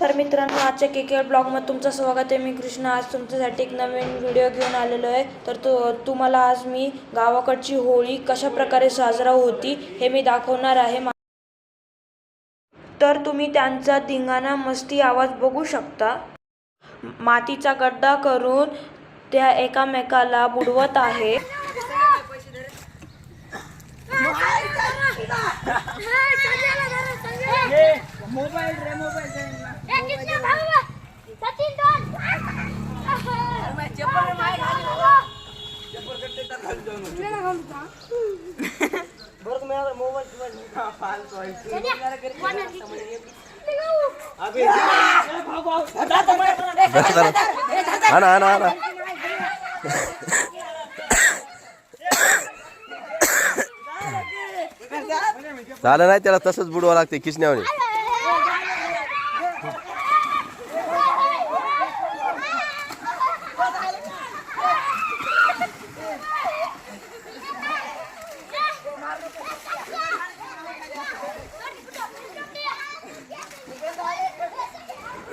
तर मित्रांनो आजच्या के के ब्लॉगमध्ये तुमचं स्वागत आहे. मी कृष्णा. आज तुमच्यासाठी एक नवीन व्हिडिओ घेऊन आलेलो आहे. तर तो तुम्हाला आज मी गावाकडची होळी कशा प्रकारे साजरा होती हे मी दाखवणार आहे. तर तुम्ही त्यांचा धिंगाणा मस्ती आवाज बघू शकता. मातीचा गड्डा करून त्या एकामेकाला बुडवत आहे. मोबाईल रे मोबाईल हा. ना हा ना हा ना झालं नाही त्याला तसंच बुडवा लागते किचण्यावर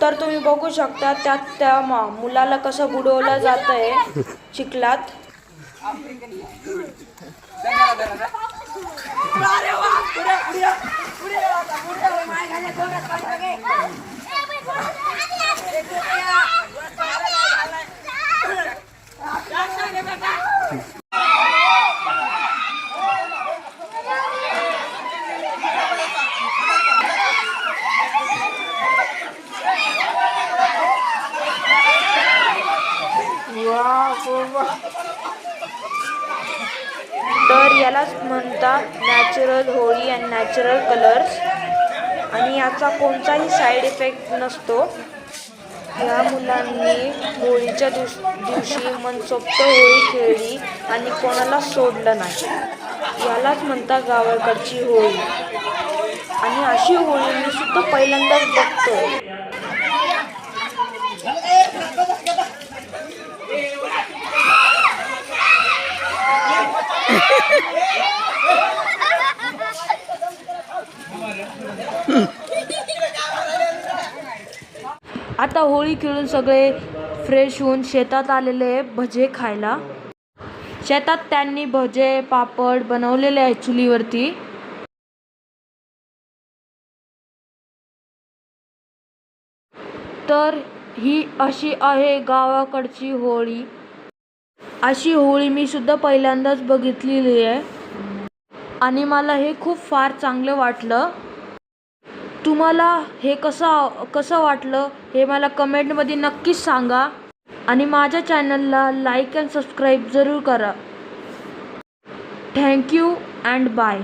तर तुम्ही बघू शकता त्यात त्या मुलाला कसं बुडवलं जात आहे चिखलात. तर यालाच म्हणतात natural Holi and natural colours आणि याचा कोणताही साईड इफेक्ट नसतो. या मुलांनी होळीच्या दिवस दिवशी मनसोक्त होळी खेळली आणि कोणाला सोडलं नाही. यालाच म्हणतात गावाकडची होळी. आणि अशी होळी मी सुद्धा पहिल्यांदाच बघतो आता होळी खेळून सगळे फ्रेश होऊन शेतात आलेले भजे खायला. शेतात त्यांनी भजे पापड बनवलेले आहे चुलीवरती. तर ही अशी आहे गावाकडची होळी. अशी होळी मी सुद्धा पहिल्यांदाच बघितलेली आहे. आणि मला हे खूप फार चांगलं वाटलं. तुम्हाला हे कसं कसं वाटलं हे मला कमेंटमध्ये नक्कीच सांगा. आणि माझ्या चॅनलला लाईक अँड सबस्क्राईब जरूर करा. Thank you and bye.